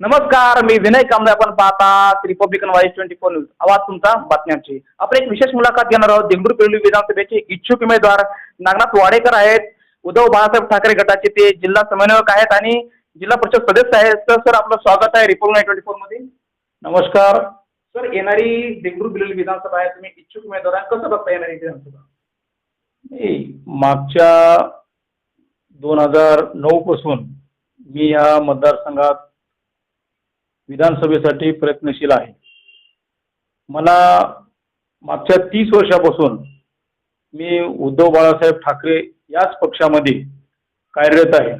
नमस्कार मी विनय कांबळे. आपण पाहता Republican voice twenty four news आवाज तुमचा बातम्यांची. आपण एक विशेष मुलाखत घेणार आहोत. देगलूर पेरली विधानसभेचे इच्छुक उमेदवार नागनाथ वाडेकर आहेत. उद्धव बाळासाहेब ठाकरे गटाचे ते जिल्हा समन्वयक आहेत आणि जिल्हा परिषद सदस्य आहेत. तर सर आपलं स्वागत आहे रिपब्लिक ट्वेंटी फोरमध्ये. नमस्कार. सर येणारी देगलूर बिलोली विधानसभा आहे. तुम्ही इच्छुक उमेदवार कसं बघता येणारी विधानसभा? मागच्या दोन हजार नऊ पासून मी या मतदारसंघात विधानसभेसाठी प्रयत्नशील आहे. मला मागच्या तीस वर्षापासून मी उद्धव बाळासाहेब ठाकरे याच पक्षामध्ये कार्यरत आहे.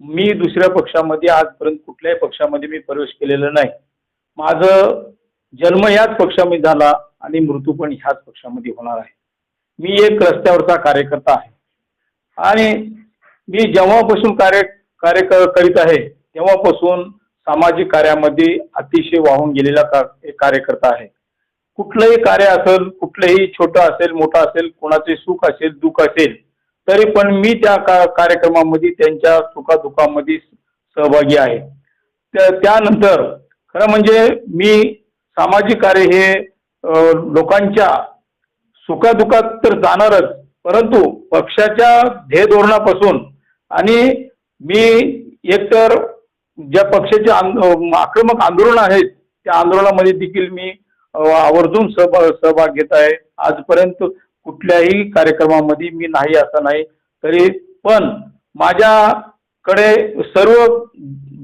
मी दुसऱ्या पक्षामध्ये आजपर्यंत कुठल्याही पक्षामध्ये मी प्रवेश केलेला नाही. माझं जन्म याच पक्षामध्ये झाला आणि मृत्यू पण ह्याच पक्षामध्ये होणार आहे. मी एक रस्त्यावरचा कार्यकर्ता आहे. आणि मी जेव्हापासून कार्य कार्य क- करीत आहे तेव्हापासून सामाजिक कार्यामध्ये अतिशय वाहून गेलेला का कार्यकर्ता आहे. कुठलंही कार्य असेल कुठलंही छोटं असेल मोठं असेल कोणाचे सुख असेल दुःख असेल तरी पण मी त्या का कार्यक्रमामध्ये त्यांच्या सुखादुखामध्ये सहभागी आहे. त्या त्यानंतर खरं म्हणजे मी सामाजिक कार्य हे लोकांच्या सुखादुखात तर जाणारच परंतु पक्षाच्या ध्येय धोरणापासून आणि मी एकतर ज्या पक्षाचे आक्रमक आंदोलन आहेत त्या आंदोलनामध्ये देखील मी आवर्जून सहभाग सहभाग घेत आहे. आजपर्यंत कुठल्याही कार्यक्रमामध्ये मी नाही असं नाही तरी पण माझ्याकडे सर्व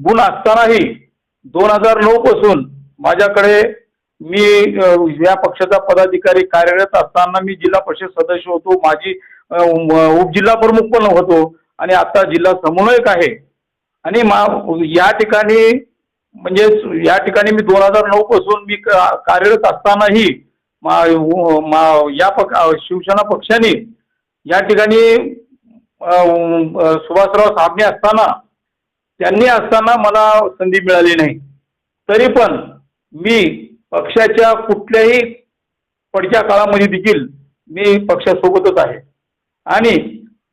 गुण असतानाही दोन हजार नऊ पासून माझ्याकडे मी या पक्षाचा पदाधिकारी कार्यरत असताना मी जिल्हा परिषद सदस्य होतो. माझी उपजिल्हा प्रमुख पण होतो. आणि आता जिल्हा समन्वयक आहे. आणि मा या ठिकाणी म्हणजे या ठिकाणी मी दोन हजार नऊ पासून मी का- कार्यरत असतानाही मा मा- या पक्ष शिवसेना पक्षाने या ठिकाणी सुभाषराव साबणे असताना त्यांनी असताना मला संधी मिळाली नाही. तरी पण मी पक्षाच्या कुठल्याही पडच्या काळामध्ये देखील मी पक्षासोबतच आहे. आणि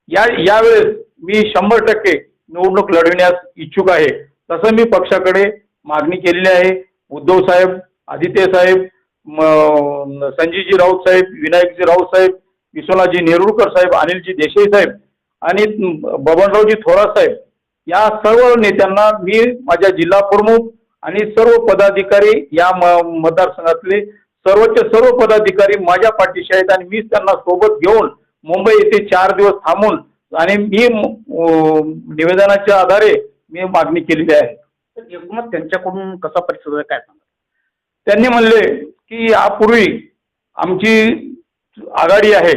या यावेळेस मी शंभर टक्के निवडणूक लढविण्यास इच्छुक आहे. तसं मी पक्षाकडे मागणी केलेली आहे. उद्धव साहेब आदित्य साहेब संजयजी राऊत साहेब विनायकजी राऊत साहेब विश्वनाथजी नेरुळकर साहेब अनिलजी देसाई साहेब आणि बबनरावजी थोरात साहेब. या सर्व नेत्यांना मी माझ्या जिल्हा प्रमुख आणि सर्व पदाधिकारी या म- मतदारसंघातले सर्वोच्च सर्व पदाधिकारी माझ्या पाठीशी आहेत आणि मीच त्यांना सोबत घेऊन मुंबई येथे चार दिवस थांबून आणि मी निवेदनाच्या आधारे मी मागणी केलेली आहे. एकूणच त्यांच्याकडून कसा परिस्थिती आहे काय सांगा त्यांनी म्हणले की यापूर्वी आमची आघाडी आहे.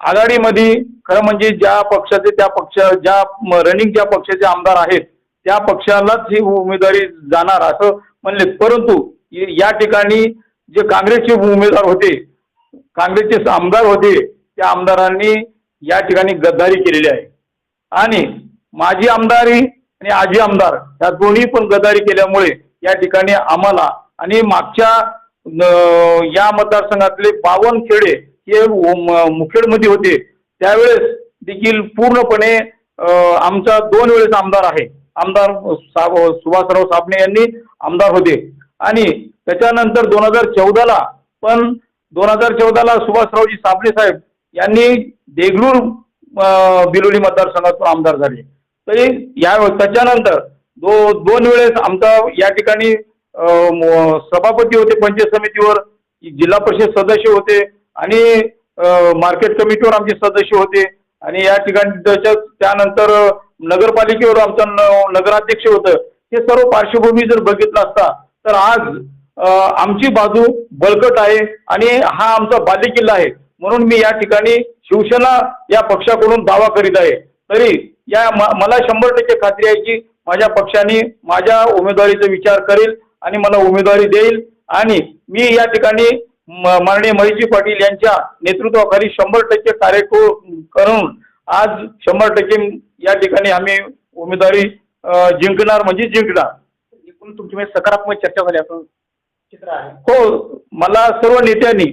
आघाडीमध्ये खरं म्हणजे ज्या पक्षाचे त्या पक्ष ज्या रनिंग ज्या पक्षाचे आमदार आहेत त्या पक्षालाच ही उमेदवारी जाणार असं म्हणले. परंतु या ठिकाणी जे काँग्रेसचे उमेदवार होते काँग्रेसचे आमदार होते त्या आमदारांनी या ठिकाणी गद्दारी केलेली आहे. आणि माजी आमदारी आणि आजी आमदार या दोन्ही पण गद्दारी केल्यामुळे या ठिकाणी आम्हाला आणि मागच्या या मतदारसंघातले बावन खेडे हे मुखेडमध्ये होते. त्यावेळेस देखील पूर्णपणे आमचा दोन वेळेस आमदार आहे. आमदार साब सुभाषराव साबणे यांनी आमदार होते. आणि त्याच्यानंतर दोन हजार चौदाला पण दोन हजार चौदाला सुभाषरावजी साबणे साहेब यांनी देगलूर बिलोली मतदारसंघातून आमदार झाले. तरी या त्याच्यानंतर दो दोन वेळेस आमचा या ठिकाणी सभापती होते पंचायत समितीवर जिल्हा परिषद सदस्य होते आणि मार्केट कमिटीवर आमचे सदस्य होते. आणि या ठिकाणी त्यानंतर नगरपालिकेवर आमचा न- नगराध्यक्ष होतं. हे सर्व पार्श्वभूमी जर बघितलं असता तर आज आमची बाजू बळकट आहे आणि हा आमचा बालेकिल्ला आहे. म्हणून मी या ठिकाणी शिवसेना या पक्षाकडून दावा करीत आहे. तरी या मला शंभर टक्के खात्री आहे की माझ्या पक्षाने माझ्या उमेदवारीचा विचार करेल आणि मला उमेदवारी देईल. आणि मी या ठिकाणी माननीय महेशजी पाटील यांच्या नेतृत्वाखाली शंभर टक्के कार्य करू- करून आज शंभर टक्के या ठिकाणी आम्ही उमेदवारी जिंकणार म्हणजे जिंकणार. एकूण तुमची सकारात्मक चर्चा झाली असं चित्र आहे. हो मला सर्व नेत्यांनी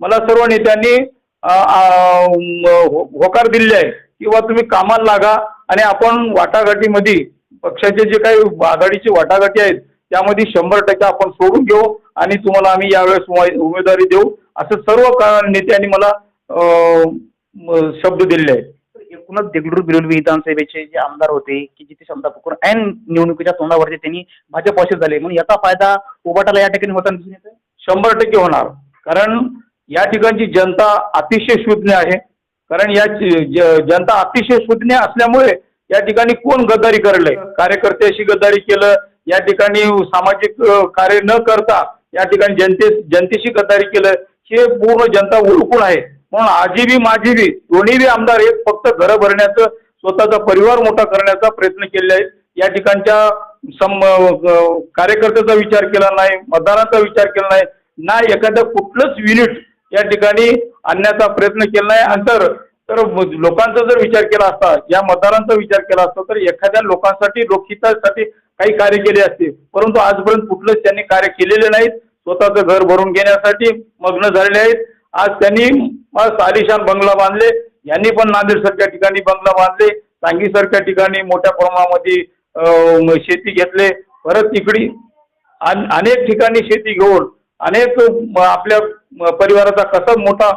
मला सर्व नेत्यांनी हो- होकार दिलेले आहे किंवा तुम्ही कामाला लागा आणि आपण वाटाघाटीमध्ये पक्षाचे जे काही आघाडीचे वाटाघाटी आहेत त्यामध्ये शंभर टक्के आपण सोडून घेऊ आणि तुम्हाला आम्ही यावेळेस उमे- उमेदवारी देऊ. असं सर्व नेत्यांनी मला शब्द दिलेले आहेत. एकूणच देगलूर बिलोली विधानसभेचे जे आमदार होते की जिथे समजा पुकून ऐन निवडणुकीच्या तोंडावरती त्यांनी भाजपाशी झाले. म्हणून याचा फायदा उबाटाला या ठिकाणी होताना दिसून येतोय? शंभर टक्के होणार. कारण या ठिकाणची जनता अतिशय शून्य आहे. कारण या जनता अतिशय शून्य असल्यामुळे या ठिकाणी कोण गद्दारी करले कार्यकर्त्याशी गद्दारी केलं या ठिकाणी सामाजिक कार्य न करता या ठिकाणी जनते जनतेशी गद्दारी केलं हे पूर्ण जनता ओळखून आहे. म्हणून आजी बी माझी बी दोन्ही बी आमदार एक फक्त घरं भरण्याचं स्वतःचा परिवार मोठा करण्याचा प्रयत्न केले आहेत. या ठिकाणच्या सम कार्यकर्त्याचा विचार केला नाही मतदाराचा विचार केला नाही. ना एखादं कुठलंच युनिट या ठिकाणी आणण्याचा प्रयत्न केला नाही. आणि तर तर लोकांचा जर विचार केला असता या मतदारांचा विचार केला असता तर एखाद्या लोकांसाठी लोकहितासाठी काही कार्य केले असते. परंतु आजपर्यंत कुठलंच त्यांनी कार्य केलेले नाहीत. स्वतःचं घर भरून घेण्यासाठी मग्न झालेले आहेत. आज त्यांनी मस्त आलिशान बंगला बांधले. यांनी पण नांदेडसारख्या ठिकाणी बंगला बांधले. सांगीसारख्या ठिकाणी मोठ्या प्रमाणामध्ये शेती घेतले. परत तिकडी अनेक ठिकाणी शेती घेऊन अनेक आपल्या परिवाराचा कसा मोठा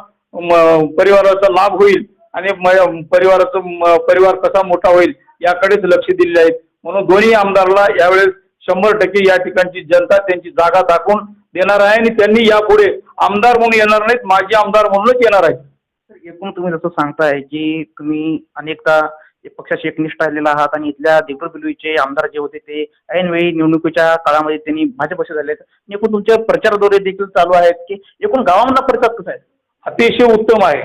परिवाराचा लाभ होईल आणि परिवाराचा परिवार कसा मोठा होईल याकडेच लक्ष दिले आहेत. म्हणून दोन्ही आमदारला यावेळेस शंभर टक्के या ठिकाणची जनता त्यांची जागा दाखवून देणार आहे आणि त्यांनी यापुढे आमदार म्हणून येणार नाहीत माजी आमदार म्हणूनच येणार आहेत. एकूण तुम्ही जसं सांगताय की तुम्ही अनेकदा पक्षाशी एकनिष्ठ आलेला आहात आणि इथल्या देगलूर आमदार जे होते ते ऐनवेळी निवडणुकीच्या काळामध्ये त्यांनी भाजपशी झाले आहेत एकूण तुमचे प्रचारद्वारे देखील चालू आहेत की एकूण गावामधला प्रचार कसा आहे? अतिशय उत्तम आहे.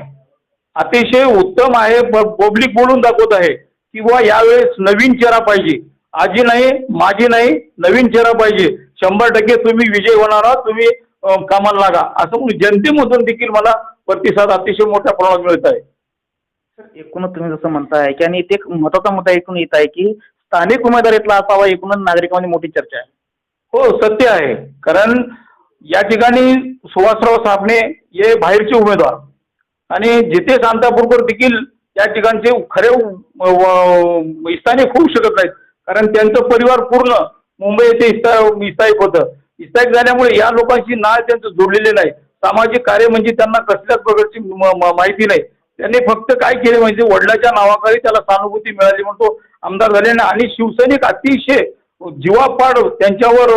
अतिशय उत्तम आहे. पब्लिक बोलून दाखवत आहे. किंवा यावेळेस नवीन चेहरा पाहिजे. आजी नाही माझी नाही नवीन चेहरा पाहिजे. शंभर टक्के तुम्ही विजय होणार आहात. तुम्ही कामाला लागा. असं म्हणून जनतेमधून देखील मला प्रतिसाद अतिशय मोठ्या प्रमाणात मिळत आहे. एकूणच तुम्ही जसं म्हणताय की आणि ते एक महत्त्वाचा मुद्दा एकूण येत आहे की स्थानिक उमेदवार इथला असावा एकूणच नागरिकांमध्ये मोठी चर्चा आहे. हो सत्य आहे. कारण या ठिकाणी सुभाषराव साबणे हे बाहेरचे उमेदवार. आणि जिथे शांतापूरकर देखील या ठिकाणचे खरे स्थानिक होऊ शकत नाहीत. कारण त्यांचं परिवार पूर्ण मुंबई येथे स्थायिक होतं. इस्तायिक झाल्यामुळे या लोकांशी नाळ त्यांचं जोडलेले नाही. सामाजिक कार्य म्हणजे त्यांना कसल्याच प्रकारची माहिती नाही. त्यांनी फक्त काय केले म्हणजे वडिलाच्या नावाखाली त्याला सहानुभूती मिळाली म्हणतो आमदार झाले ना आणि शिवसैनिक अतिशय जीवापाड त्यांच्यावर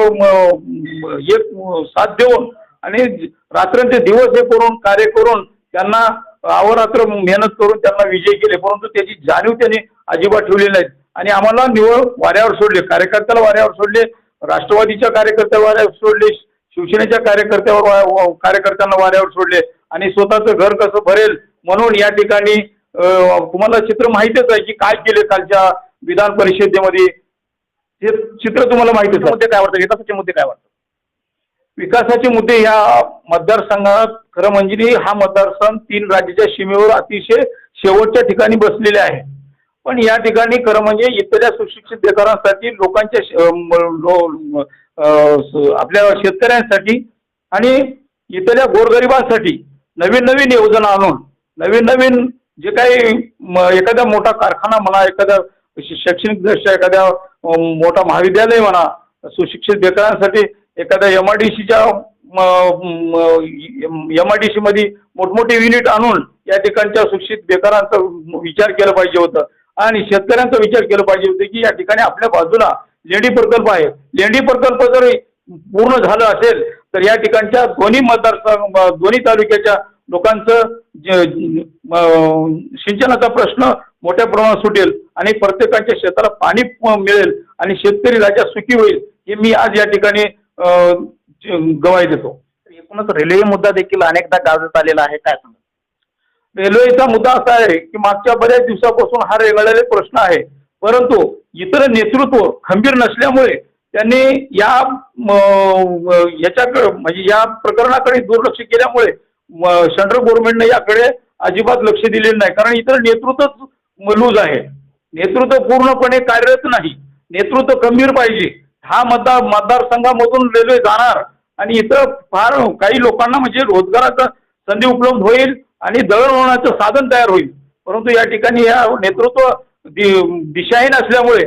एक साथ देऊन आणि रात्रंचे दिवस हे करून कार्य करून त्यांना अहोरात्र मेहनत करून त्यांना विजय केले. परंतु त्याची जाणीव त्यांनी अजिबात ठेवली नाहीत. आणि आम्हाला निवड वाऱ्यावर सोडले. कार्यकर्त्याला वाऱ्यावर सोडले राष्ट्रवादीच्या कार्यकर्त्याला वाऱ्यावर सोडले शिवसेनेच्या कार्यकर्त्यावर वा- कार्यकर्त्यांना वाऱ्यावर सोडले. आणि स्वतःचं घर कसं भरेल म्हणून या ठिकाणी तुम्हाला चित्र माहितीच आहे की काय केले कालच्या विधान परिषदेमध्ये. हे चित्र तुम्हाला माहितीच मुद्दे काय वाटतं विकासाचे मुद्दे काय वाटतं विकासाचे मुद्दे या मतदारसंघात खरं म्हणजे हा मतदारसंघ तीन राज्याच्या सीमेवर अतिशय शेवटच्या ठिकाणी बसलेले आहे. पण या ठिकाणी खरं म्हणजे इथल्या सुशिक्षित बेकारांसाठी लोकांच्या आपल्या शेतकऱ्यांसाठी आणि इथल्या गोरगरिबांसाठी नवीन नवीन योजना आणून नवीन नवीन जे काही म- एखादा मोठा कारखाना म्हणा एखादा शैक्षणिक दृष्ट्या एखाद्या मोठा महाविद्यालय म्हणा सुशिक्षित बेकारांसाठी एखाद्या एम आय डी सीच्या एम आय डी सीमध्ये मोठमोठे युनिट आणून या ठिकाणच्या सुशिक्षित बेकारांचा विचार केला पाहिजे होतं. आणि शेतकऱ्यांचा विचार केला पाहिजे होतं की या ठिकाणी आपल्या बाजूला लेंडी प्रकल्प आहे. लेंडी प्रकल्प जर पूर्ण झालं असेल तर या ठिकाणच्या दोन्ही मतदारसंघ दोन्ही तालुक्याच्या लोकांचं सिंचनाचा प्रश्न मोठ्या प्रमाणात सुटेल आणि प्रत्येकाच्या शेताला पाणी मिळेल आणि शेतकरी राजा सुखी होईल हे मी आज या ठिकाणी गवाही देतो. एकूणच रेल्वे मुद्दा देखील अनेकदा गाजत आलेला आहे काय सांगा रेल्वेचा मुद्दा असा आहे की मागच्या बऱ्याच दिवसापासून हा रेंगाळलेला प्रश्न आहे. परंतु इतर नेतृत्व खंबीर नसल्यामुळे त्यांनी या याच्याकडे म्हणजे या प्रकरणाकडे दुर्लक्ष केल्यामुळे सेंट्रल गव्हर्नमेंटने याकडे अजिबात लक्ष दिलेलं नाही. कारण इतर नेतृत्वच लूज आहे. नेतृत्व पूर्णपणे कार्यरत नाही. नेतृत्व खंबीर पाहिजे. हा मतदार मतदारसंघामधून रेल्वे जाणार आणि इथं फार काही लोकांना म्हणजे रोजगाराचा संधी उपलब्ध होईल आणि दळणवळणाचं साधन तयार होईल. परंतु या ठिकाणी या नेतृत्व दिशाहीन असल्यामुळे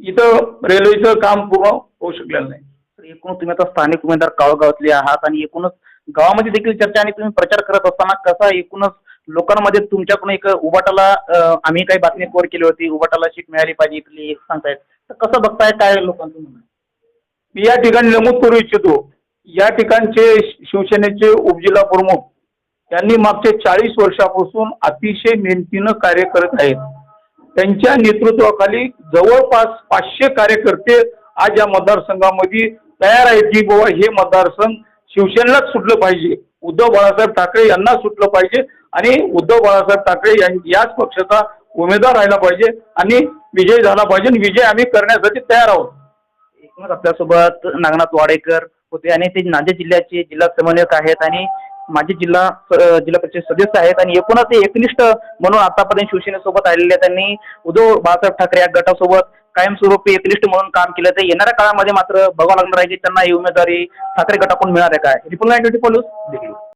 इथं रेल्वेचं काम पूर्ण होऊ शकलेलं नाही. एकूण तुम्ही आता स्थानिक उमेदवार काळगावातले आहात आणि एकूणच गावामध्ये देखील चर्चा आणि तुम्ही प्रचार करत असताना कसा एकूणच लोकांमध्ये तुमच्याकडून एक उबाटाला आम्ही काही बातमी कोर केली होती उबाटाला शीट मिळाली पाहिजे इथली एक सांगतायत. तर कसं बघताय काय लोकांचं मी या ठिकाणी नमूद करू इच्छितो. या ठिकाणचे शिवसेनेचे उपजिल्हा प्रमुख त्यांनी मागचे चाळीस वर्षापासून अतिशय मेहनतीनं कार्य करत आहेत. त्यांच्या नेतृत्वाखाली जवळपास पाचशे कार्यकर्ते आज या मतदारसंघामध्ये तयार आहेत की बाबा हे मतदारसंघ शिवसेनेलाच सुटलं पाहिजे. उद्धव बाळासाहेब ठाकरे यांना सुटलं पाहिजे आणि उद्धव बाळासाहेब ठाकरे याच पक्षाचा उमेदवार राहिला पाहिजे आणि विजय झाला पाहिजे आणि विजय आम्ही करण्यासाठी तयार आहोत. एकूणच आपल्यासोबत नागनाथ वाडेकर होते आणि ते नांदेड जिल्ह्याचे जिल्हा समन्वयक आहेत आणि माझे जिल्हा जिल्हा परिषद सदस्य आहेत आणि एकूणच ते एकनिष्ठ म्हणून आतापर्यंत शिवसेनेसोबत आलेले आहेत त्यांनी उद्धव बाळासाहेब ठाकरे या गटासोबत कायमस्वरूपी लिस्ट म्हणून काम केलं तर येणाऱ्या काळामध्ये मात्र बघावं लागणार आहे की त्यांना ही उमेदवारी ठाकरे गटाकडून मिळणार आहे काय? Report nine twenty